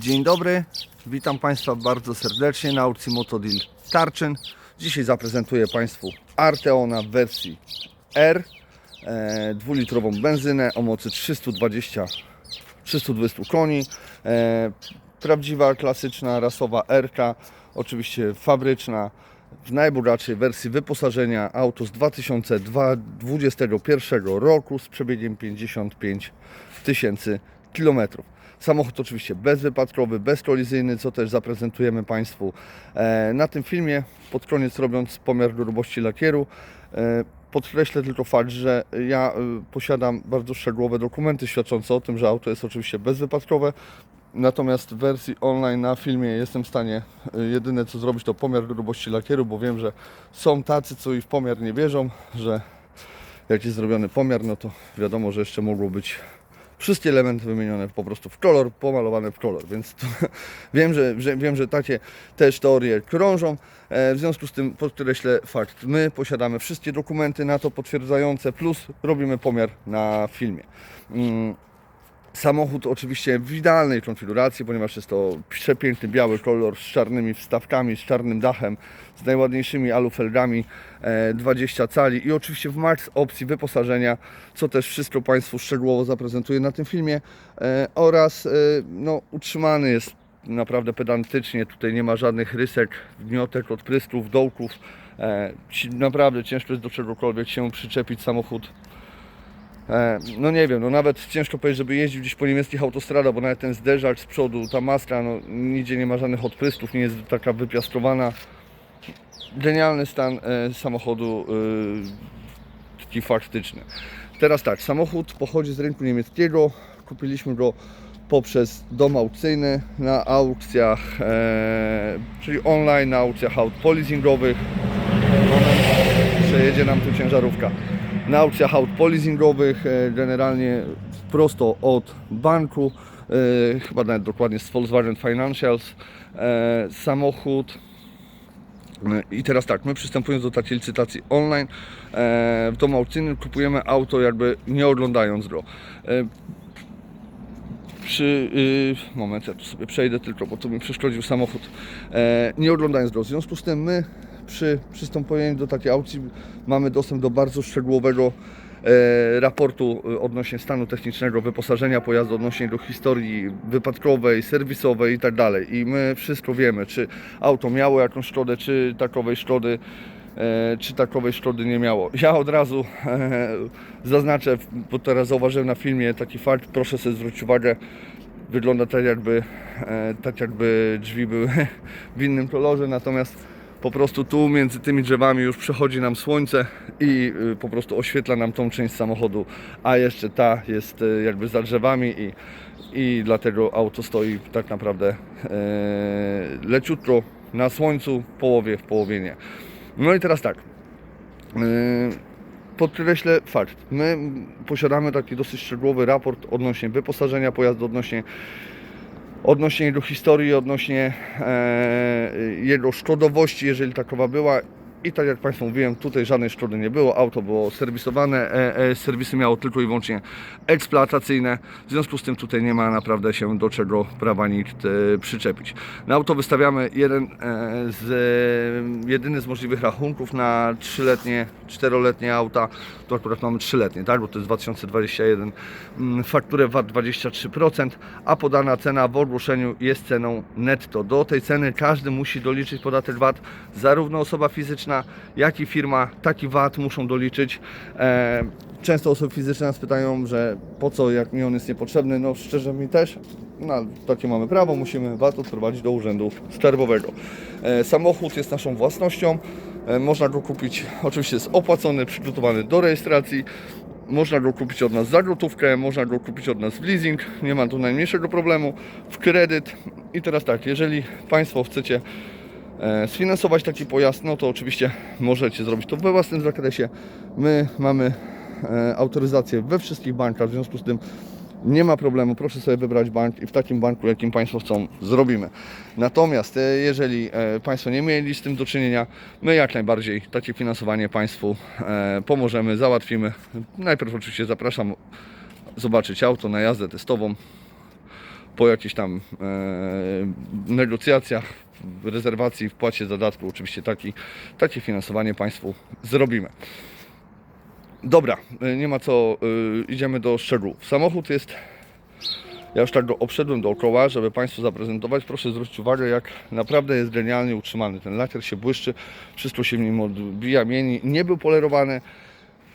Dzień dobry, witam Państwa bardzo serdecznie na aukcji Motodeal Tarczyn. Dzisiaj zaprezentuję Państwu Arteona w wersji R, e, dwulitrową benzynę o mocy 320, 320 koni. E, prawdziwa, klasyczna, rasowa R, oczywiście fabryczna, w najbogatszej wersji wyposażenia auto z 2021 roku z przebiegiem 55 tysięcy kilometrów. Samochód oczywiście bezwypadkowy, bezkolizyjny, co też zaprezentujemy Państwu e, na tym filmie. Pod koniec robiąc pomiar grubości lakieru, e, podkreślę tylko fakt, że ja e, posiadam bardzo szczegółowe dokumenty świadczące o tym, że auto jest oczywiście bezwypadkowe. Natomiast w wersji online na filmie jestem w stanie jedyne co zrobić to pomiar grubości lakieru, bo wiem, że są tacy, co i w pomiar nie wierzą, że jak jest zrobiony pomiar, no to wiadomo, że jeszcze mogło być wszystkie elementy wymienione po prostu w kolor, pomalowane w kolor, więc to, wiem, że, że, wiem, że takie też teorie krążą. E, w związku z tym podkreślę fakt, my posiadamy wszystkie dokumenty na to potwierdzające, plus robimy pomiar na filmie. Samochód oczywiście w idealnej konfiguracji, ponieważ jest to przepiękny biały kolor z czarnymi wstawkami, z czarnym dachem, z najładniejszymi alufelgami, e, 20 cali i oczywiście w max opcji wyposażenia, co też wszystko Państwu szczegółowo zaprezentuję na tym filmie e, oraz e, no, utrzymany jest naprawdę pedantycznie, tutaj nie ma żadnych rysek, gniotek, odprysków, dołków. E, naprawdę ciężko jest do czegokolwiek się przyczepić samochód E, No nie wiem, no nawet ciężko powiedzieć, żeby jeździł gdzieś po niemieckich autostradach, bo nawet ten zderzak z przodu, ta maska, no nigdzie nie ma żadnych odprysków, nie jest taka wypiastrowana. Genialny stan e, samochodu, e, taki faktyczny. Teraz tak, samochód pochodzi z rynku niemieckiego, kupiliśmy go poprzez dom aukcyjny na aukcjach, e, czyli online, na aukcjach aut poleasingowych. Przejedzie nam tu ciężarówka na aukcjach aut poleasingowych, e, generalnie prosto od banku, e, chyba nawet dokładnie z Volkswagen Financials, e, samochód. E, I teraz tak, my przystępując do takiej licytacji online, w domu aukcyjnym kupujemy auto jakby nie oglądając go. Przy, y, moment, ja tu sobie przejdę tylko, bo tu mi przeszkodził samochód. E, nie oglądając go. W związku z tym my przy przystąpieniu do takiej aukcji mamy dostęp do bardzo szczegółowego e, raportu y, odnośnie stanu technicznego wyposażenia pojazdu, odnośnie jego historii wypadkowej, serwisowej i tak dalej. I my wszystko wiemy, czy auto miało jakąś szkodę, czy takowej szkody e, czy takowej szkody nie miało. Ja od razu e, zaznaczę, bo teraz zauważyłem na filmie taki fakt, proszę sobie zwrócić uwagę, wygląda tak jakby, e, tak jakby drzwi były w innym kolorze, natomiast po prostu tu między tymi drzewami już przechodzi nam słońce i y, po prostu oświetla nam tą część samochodu, a jeszcze ta jest e, jakby za drzewami i, i dlatego auto stoi tak naprawdę e, leciutko na słońcu, połowie, w połowie nie. No i teraz tak. Yy, Podkreślę fakt. My posiadamy taki dosyć szczegółowy raport odnośnie wyposażenia pojazdu, odnośnie, odnośnie jego historii, odnośnie e, jego szkodowości, jeżeli takowa była. I tak jak Państwu mówiłem, tutaj żadnej szkody nie było. Auto było serwisowane, e, e, serwisy miało tylko i wyłącznie eksploatacyjne. W związku z tym tutaj nie ma naprawdę się do czego prawa nikt przyczepić. Na auto wystawiamy jeden z, jedyny z możliwych rachunków na 3-letnie, 4-letnie auta. Tu akurat mamy 3-letnie, tak? bo to jest 2021. Mm, Fakturę VAT 23%, a podana cena w ogłoszeniu jest ceną netto. Do tej ceny każdy musi doliczyć podatek VAT, zarówno osoba fizyczna, jak i firma taki VAT muszą doliczyć. E, Często osoby fizyczne nas pytają, że po co, jak mi on jest niepotrzebny. No szczerze mi też, no, takie mamy prawo, musimy VAT odprowadzić do urzędu skarbowego. E, Samochód jest naszą własnością. E, Można go kupić, oczywiście jest opłacony, przygotowany do rejestracji. Można go kupić od nas za gotówkę, można go kupić od nas w leasing, nie ma tu najmniejszego problemu, w kredyt. I teraz tak, jeżeli Państwo chcecie e, sfinansować taki pojazd, no to oczywiście możecie zrobić to we własnym zakresie. My mamy e, autoryzację we wszystkich bankach, w związku z tym nie ma problemu, proszę sobie wybrać bank i w takim banku, jakim Państwo chcą, zrobimy. Natomiast e, jeżeli e, Państwo nie mieli z tym do czynienia, my jak najbardziej takie finansowanie Państwu e, pomożemy, załatwimy. Najpierw oczywiście zapraszam zobaczyć auto na jazdę testową. po jakichś tam negocjacjach, rezerwacji, wpłacie zadatku, oczywiście taki, takie finansowanie Państwu zrobimy. Dobra, e, nie ma co, e, idziemy do szczegółów. Samochód jest ja już tak go obszedłem dookoła, żeby Państwu zaprezentować. Proszę zwrócić uwagę, jak naprawdę jest genialnie utrzymany. Ten lakier się błyszczy, wszystko się w nim odbija, mieni. Nie był polerowany,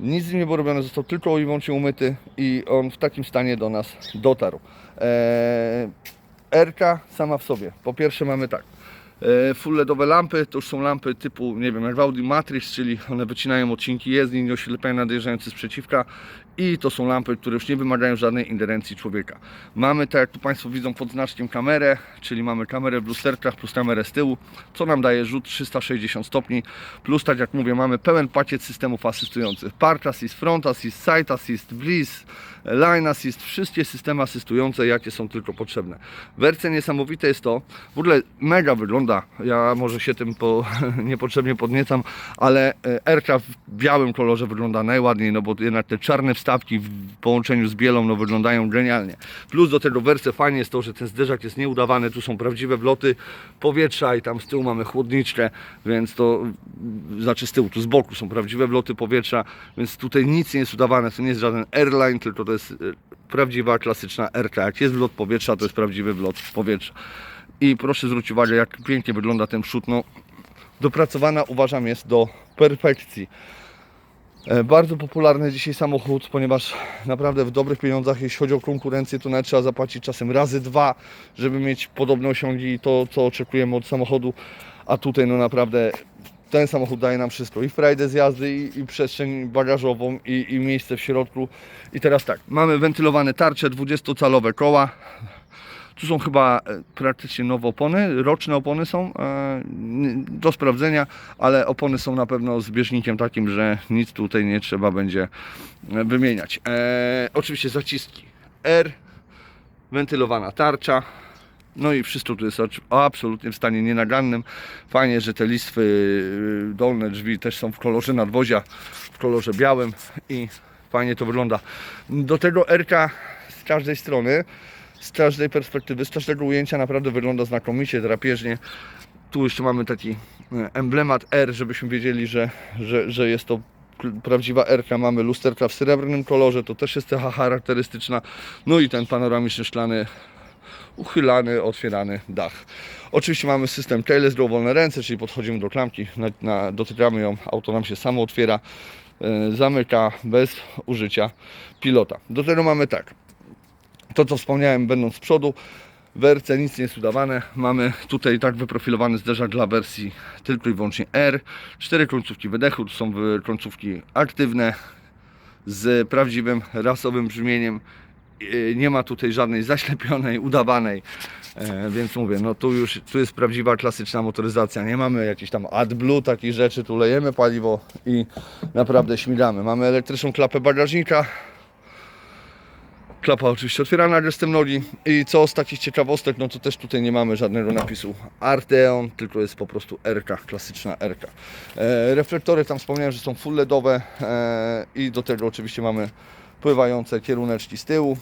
nic z nim nie było robione, został tylko i wyłącznie umyty i on w takim stanie do nas dotarł. Eee, RK sama w sobie. Po pierwsze mamy tak. E, full LEDowe lampy, to już są lampy typu, nie wiem, jak w Audi Matrix, czyli one wycinają odcinki jezdni, nie oślepiają nadjeżdżający z przeciwka i to są lampy, które już nie wymagają żadnej ingerencji człowieka. Mamy, tak jak tu Państwo widzą pod znaczkiem kamerę, czyli mamy kamerę w lusterkach plus kamerę z tyłu, co nam daje rzut 360 stopni, plus tak jak mówię, mamy pełen pakiet systemów asystujących. Park Assist, Front Assist, Side Assist, Bliss, Line Assist, wszystkie systemy asystujące, jakie są tylko potrzebne. Wersja niesamowite jest to, w ogóle mega wygląda, ja może się tym po, niepotrzebnie podniecam, ale e, Aircraft w białym kolorze wygląda najładniej, no bo jednak te czarne wstawki w połączeniu z bielą no wyglądają genialnie. Plus do tego wersji fajnie jest to, że ten zderzak jest nieudawany, tu są prawdziwe wloty powietrza i tam z tyłu mamy chłodniczkę, więc to znaczy z tyłu, tu z boku są prawdziwe wloty powietrza, więc tutaj nic nie jest udawane, to nie jest żaden airline, tylko to jest e, prawdziwa, klasyczna RK. Jak jest wlot powietrza, to jest prawdziwy wlot powietrza. I proszę zwrócić uwagę, jak pięknie wygląda ten przód. No, dopracowana uważam jest do perfekcji. E, Bardzo popularny dzisiaj samochód, ponieważ naprawdę w dobrych pieniądzach, jeśli chodzi o konkurencję, to nawet trzeba zapłacić czasem razy dwa, żeby mieć podobne osiągi i to, co oczekujemy od samochodu. A tutaj no naprawdę ten samochód daje nam wszystko. I frajdę z jazdy, i, i przestrzeń bagażową, i, i miejsce w środku. I teraz tak, mamy wentylowane tarcze, 20-calowe koła. Tu są chyba e, praktycznie nowe opony, roczne opony są e, do sprawdzenia, ale opony są na pewno z bieżnikiem takim, że nic tutaj nie trzeba będzie e, wymieniać. E, oczywiście zaciski R, wentylowana tarcza, no i wszystko tu jest absolutnie w stanie nienagannym. Fajnie, że te listwy y, dolne drzwi też są w kolorze nadwozia, w kolorze białym i fajnie to wygląda. Do tego RK z każdej strony, z każdej perspektywy, z każdego ujęcia naprawdę wygląda znakomicie, drapieżnie. Tu jeszcze mamy taki y, emblemat R, żebyśmy wiedzieli, że, że, że jest to pr- prawdziwa R. Mamy lusterka w srebrnym kolorze, to też jest cecha charakterystyczna. No i ten panoramiczny szklany uchylany, otwierany dach. Oczywiście mamy system keyless do wolne ręce, czyli podchodzimy do klamki, na, na, dotykamy ją, auto nam się samo otwiera, e, zamyka bez użycia pilota. Do tego mamy tak, to co wspomniałem będąc z przodu, w RC nic nie jest udawane. Mamy tutaj tak wyprofilowany zderzak dla wersji tylko i wyłącznie R. Cztery końcówki wydechu, to są końcówki aktywne z prawdziwym rasowym brzmieniem. Yy, Nie ma tutaj żadnej zaślepionej, udawanej. E, więc mówię, no tu już tu jest prawdziwa klasyczna motoryzacja. Nie mamy jakichś tam AdBlue, takich rzeczy. Tu lejemy paliwo i naprawdę śmigamy. Mamy elektryczną klapę bagażnika. Klapa oczywiście otwierana gestem nogi. I co z takich ciekawostek, no to też tutaj nie mamy żadnego napisu Arteon, tylko jest po prostu RK, klasyczna RK. E, reflektory tam wspomniałem, że są full LEDowe e, i do tego oczywiście mamy pływające kieruneczki z tyłu.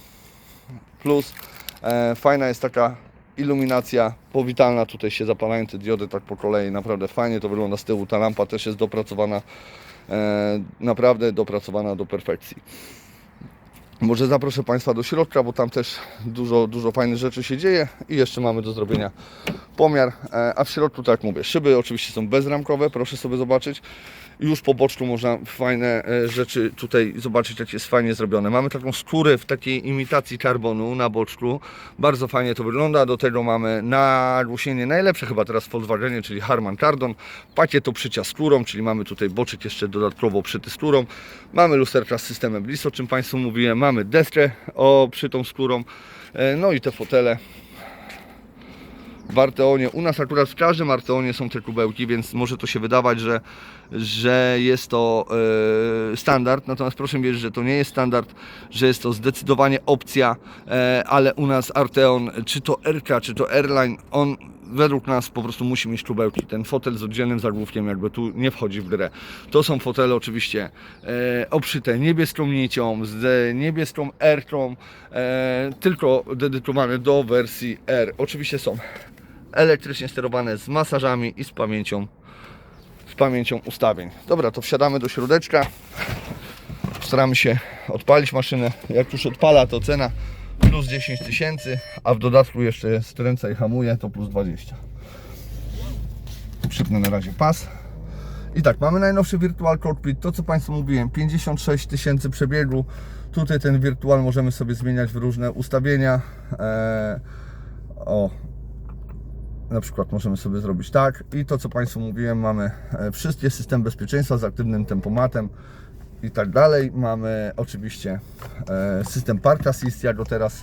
Plus e, fajna jest taka iluminacja powitalna, tutaj się zapalają te diody tak po kolei, naprawdę fajnie to wygląda z tyłu. Ta lampa też jest dopracowana, e, naprawdę dopracowana do perfekcji. Może zaproszę Państwa do środka, bo tam też dużo, dużo fajnych rzeczy się dzieje i jeszcze mamy do zrobienia pomiar. E, A w środku, tak jak mówię, szyby oczywiście są bezramkowe, proszę sobie zobaczyć. Już po boczku można fajne e, rzeczy tutaj zobaczyć, jak jest fajnie zrobione. Mamy taką skórę w takiej imitacji karbonu na boczku. Bardzo fajnie to wygląda. Do tego mamy nagłośnienie najlepsze chyba teraz Volkswagenie, czyli Harman Kardon. Pakiet oprzyczia skórą, czyli mamy tutaj boczek jeszcze dodatkowo przyty skórą. Mamy lusterka z systemem Bliss, o czym Państwu mówiłem. Mamy deskę oprzytą skórą. E, No i te fotele w Arteonie. U nas akurat w każdym Arteonie są te kubełki, więc może to się wydawać, że, że jest to e, standard. Natomiast proszę wiedzieć, że to nie jest standard, że jest to zdecydowanie opcja, e, ale u nas Arteon, czy to RK, czy to Airline, on według nas po prostu musi mieć kubełki. Ten fotel z oddzielnym zagłówkiem jakby tu nie wchodzi w grę. To są fotele oczywiście e, obszyte niebieską nicią, z niebieską R-ką, e, tylko dedykowane do wersji R. Oczywiście są elektrycznie sterowane z masażami i z pamięcią z pamięcią ustawień. Dobra, to wsiadamy do środeczka. Staramy się odpalić maszynę. Jak już odpala, to cena plus 10 tysięcy, a w dodatku jeszcze stręca i hamuje, to plus 20. Przypnę na razie pas. I tak, mamy najnowszy Virtual Cockpit, to co Państwu mówiłem, 56 tysięcy przebiegu. Tutaj ten wirtual możemy sobie zmieniać w różne ustawienia. Eee, o, na przykład możemy sobie zrobić tak i to co Państwu mówiłem, mamy e, wszystkie system bezpieczeństwa z aktywnym tempomatem i tak dalej. Mamy oczywiście e, system Park Assist, ja go teraz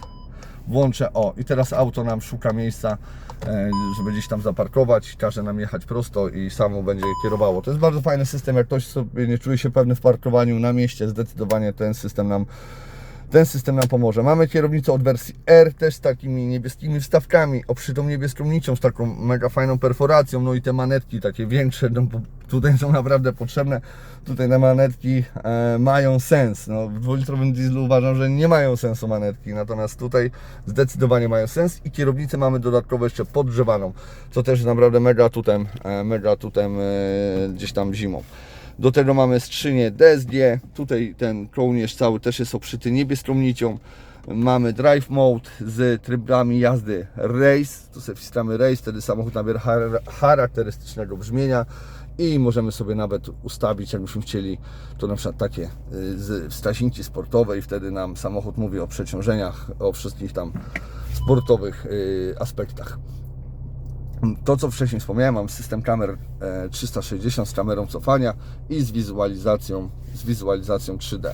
włączę. O, i teraz auto nam szuka miejsca, e, żeby gdzieś tam zaparkować, każe nam jechać prosto i samo będzie kierowało. To jest bardzo fajny system, jak ktoś sobie nie czuje się pewny w parkowaniu na mieście, zdecydowanie ten system nam ten system nam pomoże. Mamy kierownicę od wersji R, też z takimi niebieskimi wstawkami, obszytą niebieską nicią, z taką mega fajną perforacją, no i te manetki takie większe, no tutaj są naprawdę potrzebne. Tutaj te manetki e, mają sens. No, w dwulitrowym dieslu uważam, że nie mają sensu manetki, natomiast tutaj zdecydowanie mają sens i kierownicę mamy dodatkowo jeszcze podgrzewaną, co też naprawdę mega tutem, e, mega tutem e, gdzieś tam zimą. Do tego mamy skrzynię DSG. Tutaj ten kołnierz cały też jest obszyty niebieską nicią. Mamy drive mode z trybami jazdy race. Tu sobie wciskamy race, wtedy samochód nabiera char- charakterystycznego brzmienia i możemy sobie nawet ustawić, jakbyśmy chcieli, to na przykład takie y, z wstasinki sportowe i wtedy nam samochód mówi o przeciążeniach, o wszystkich tam sportowych y, aspektach. To, co wcześniej wspomniałem, mam system kamer e, 360 z kamerą cofania i z wizualizacją, z wizualizacją 3D.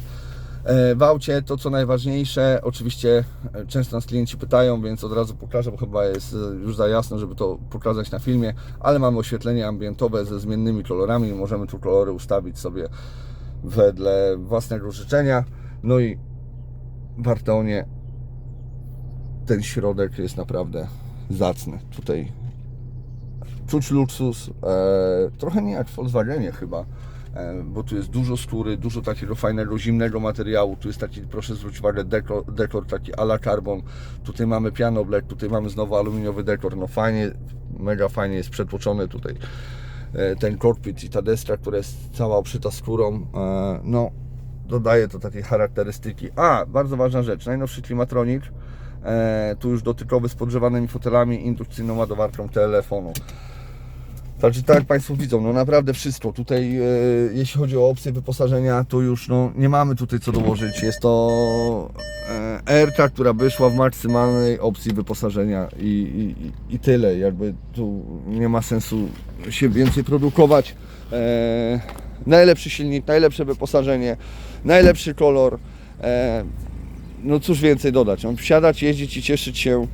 E, W aucie to, co najważniejsze, oczywiście e, często nas klienci pytają, więc od razu pokażę, bo chyba jest e, już za jasno, żeby to pokazać na filmie, ale mamy oświetlenie ambientowe ze zmiennymi kolorami, możemy tu kolory ustawić sobie wedle własnego życzenia. No i w Arteonie ten środek jest naprawdę zacny. Tutaj czuć luksus, e, trochę nie jak w Volkswagenie chyba, e, bo tu jest dużo skóry, dużo takiego fajnego, zimnego materiału, tu jest taki, proszę zwrócić uwagę, dekor, dekor taki a la carbon, tutaj mamy piano black, tutaj mamy znowu aluminiowy dekor, no fajnie, mega fajnie jest przetłoczony tutaj e, ten cockpit i ta destra, która jest cała obszyta skórą, no dodaje to takiej charakterystyki. A, bardzo ważna rzecz, najnowszy Klimatronic, e, tu już dotykowy z podgrzewanymi fotelami, indukcyjną ładowarką telefonu. Także tak jak Państwo widzą, no naprawdę wszystko. Tutaj e, jeśli chodzi o opcję wyposażenia, to już no, nie mamy tutaj co dołożyć. Jest to e, która wyszła w maksymalnej opcji wyposażenia i, i, i tyle. Jakby tu nie ma sensu się więcej produkować. E, najlepszy silnik, najlepsze wyposażenie, najlepszy kolor. E, no cóż więcej dodać. No, wsiadać, jeździć i cieszyć się,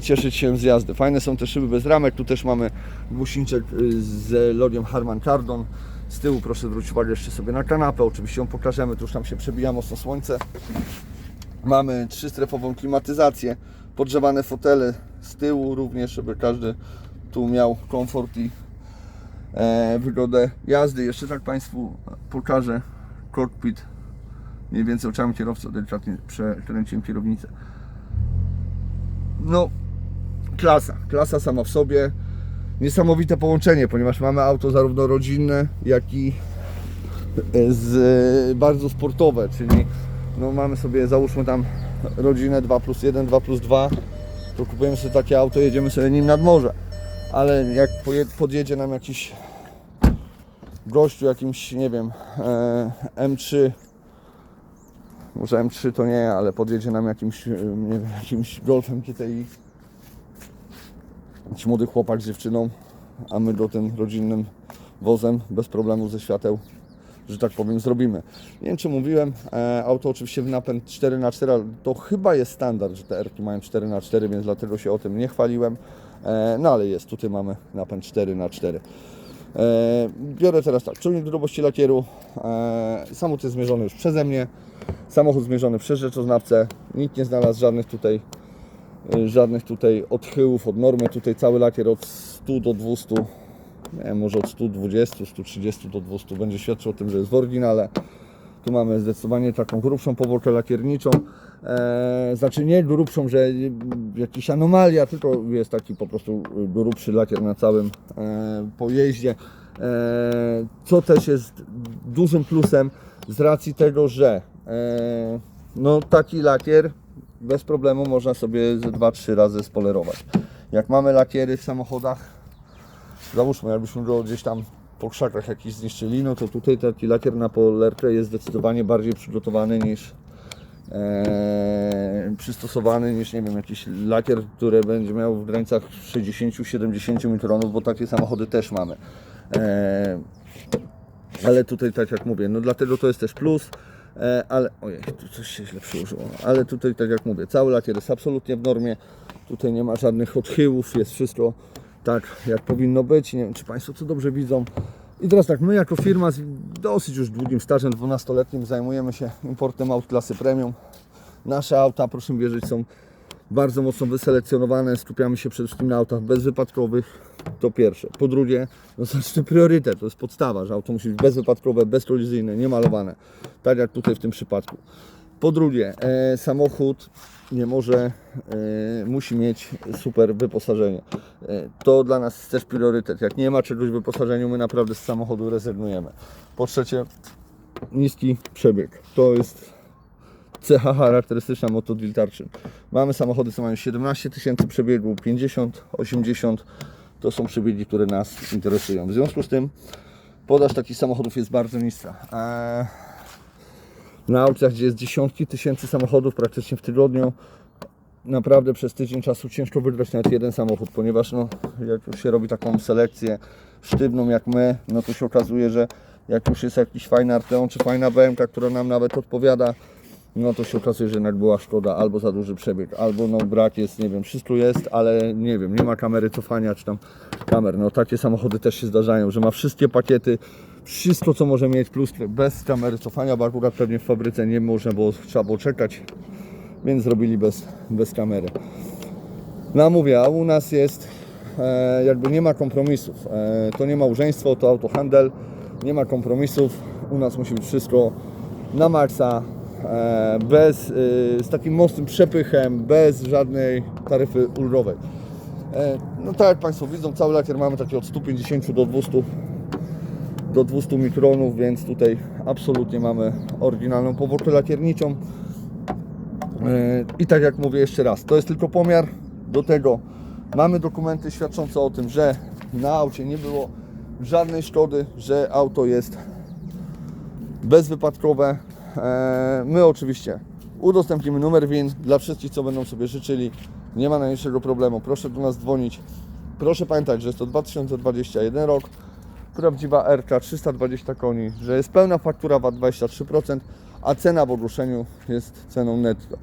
cieszyć się z jazdy. Fajne są te szyby bez ramek. Tu też mamy głośniczek y, z logiem Harman Kardon. Z tyłu proszę zwrócić uwagę jeszcze sobie na kanapę. Oczywiście ją pokażemy, tu już tam się przebija mocno słońce. Mamy trzystrefową klimatyzację, podgrzewane fotele z tyłu również, żeby każdy tu miał komfort i e, wygodę jazdy. Jeszcze tak Państwu pokażę cockpit mniej więcej oczami kierowcy, delikatnie przekręciłem kierownicę. No, klasa, klasa sama w sobie. Niesamowite połączenie, ponieważ mamy auto zarówno rodzinne, jak i e, z, bardzo sportowe, czyli no mamy sobie, załóżmy tam rodzinę 2 plus 1, 2 plus 2, to kupujemy sobie takie auto, jedziemy sobie nim nad morze. Ale jak podjedzie nam jakiś gościu jakimś, nie wiem, e, M3 może M3 to nie, ale podjedzie nam jakimś, e, nie wiem, jakimś Golfem GTI. Jakiś młody chłopak z dziewczyną, a my go tym rodzinnym wozem bez problemu ze świateł, że tak powiem, zrobimy. Nie wiem czy mówiłem, e, auto oczywiście w napęd 4x4, ale to chyba jest standard, że te R-ki mają 4x4, więc dlatego się o tym nie chwaliłem. E, no ale jest, tutaj mamy napęd 4x4. E, biorę teraz tak, czujnik grubości lakieru, samochód jest zmierzony już przeze mnie, samochód zmierzony przez rzeczoznawcę, nikt nie znalazł żadnych tutaj y, żadnych tutaj odchyłów od normy. Tutaj cały lakier od 100 do 200, nie wiem, może od 120, 130 do 200 będzie świadczył o tym, że jest w oryginale. Tu mamy zdecydowanie taką grubszą powłokę lakierniczą. E, znaczy nie grubszą, że jakaś anomalia, tylko jest taki po prostu grubszy lakier na całym e, pojeździe. E, co też jest dużym plusem z racji tego, że no, taki lakier bez problemu można sobie ze 2-3 razy spolerować. Jak mamy lakiery w samochodach, załóżmy, jakbyśmy go gdzieś tam po krzakach jakiś zniszczyli, no to tutaj taki lakier na polerkę jest zdecydowanie bardziej przygotowany niż e, przystosowany niż, nie wiem, jakiś lakier, który będzie miał w granicach 60-70 mikronów, bo takie samochody też mamy. E, ale tutaj, tak jak mówię, no dlatego to jest też plus. E, ale ojej, tu coś się źle przyłożyło. Ale tutaj, tak jak mówię, cały lakier jest absolutnie w normie. Tutaj nie ma żadnych odchyłów, jest wszystko tak, jak powinno być. Nie wiem, czy Państwo to dobrze widzą. I teraz tak, my jako firma z dosyć już długim stażem, 12-letnim, zajmujemy się importem aut klasy premium. Nasze auta, proszę wierzyć, są bardzo mocno wyselekcjonowane. Skupiamy się przede wszystkim na autach bezwypadkowych. To pierwsze. Po drugie, no znaczny priorytet, to jest podstawa, że auto musi być bezwypadkowe, bezkolizyjne, niemalowane. Tak jak tutaj w tym przypadku. Po drugie, e, samochód nie może, e, musi mieć super wyposażenie. E, to dla nas jest też priorytet. Jak nie ma czegoś w wyposażeniu, my naprawdę z samochodu rezygnujemy. Po trzecie, niski przebieg. To jest cecha charakterystyczna Motodil Tarczyn. Mamy samochody, co mają 17 tysięcy przebiegu, 50, 80. To są przebiegi, które nas interesują. W związku z tym podaż takich samochodów jest bardzo niska. Eee, na aukcjach, gdzie jest dziesiątki tysięcy samochodów praktycznie w tygodniu, naprawdę przez tydzień czasu ciężko wygrać nawet jeden samochód, ponieważ no, jak już się robi taką selekcję sztywną jak my, no to się okazuje, że jak już jest jakiś fajny Arteon czy fajna BMK, która nam nawet odpowiada, no to się okazuje, że jednak była szkoda, albo za duży przebieg, albo no brak jest, nie wiem, wszystko jest, ale nie wiem, nie ma kamery cofania, czy tam kamer, no takie samochody też się zdarzają, że ma wszystkie pakiety, wszystko co może mieć, plus bez kamery cofania, bo akurat pewnie w fabryce nie można było, trzeba było czekać, więc zrobili bez, bez kamery. No mówię, a u nas jest, e, jakby nie ma kompromisów, e, to nie małżeństwo, to autohandel, nie ma kompromisów, u nas musi być wszystko na maksa, bez, e, z takim mocnym przepychem, bez żadnej taryfy ulgowej. E, no tak jak Państwo widzą, cały lakier mamy taki od 150 do 200 do 200 mikronów, więc tutaj absolutnie mamy oryginalną powłokę lakierniczą. E, I tak jak mówię jeszcze raz, to jest tylko pomiar. Do tego mamy dokumenty świadczące o tym, że na aucie nie było żadnej szkody, że auto jest bezwypadkowe. E, My oczywiście udostępnimy numer WIN dla wszystkich, co będą sobie życzyli. Nie ma najmniejszego problemu. Proszę do nas dzwonić. Proszę pamiętać, że jest to 2021 rok. Prawdziwa RK 320 koni, że jest pełna faktura VAT 23%, a cena w ogłoszeniu jest ceną netto.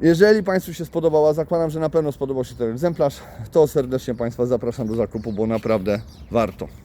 Jeżeli Państwu się spodobała, zakładam, że na pewno spodobał się ten egzemplarz, to serdecznie Państwa zapraszam do zakupu, bo naprawdę warto.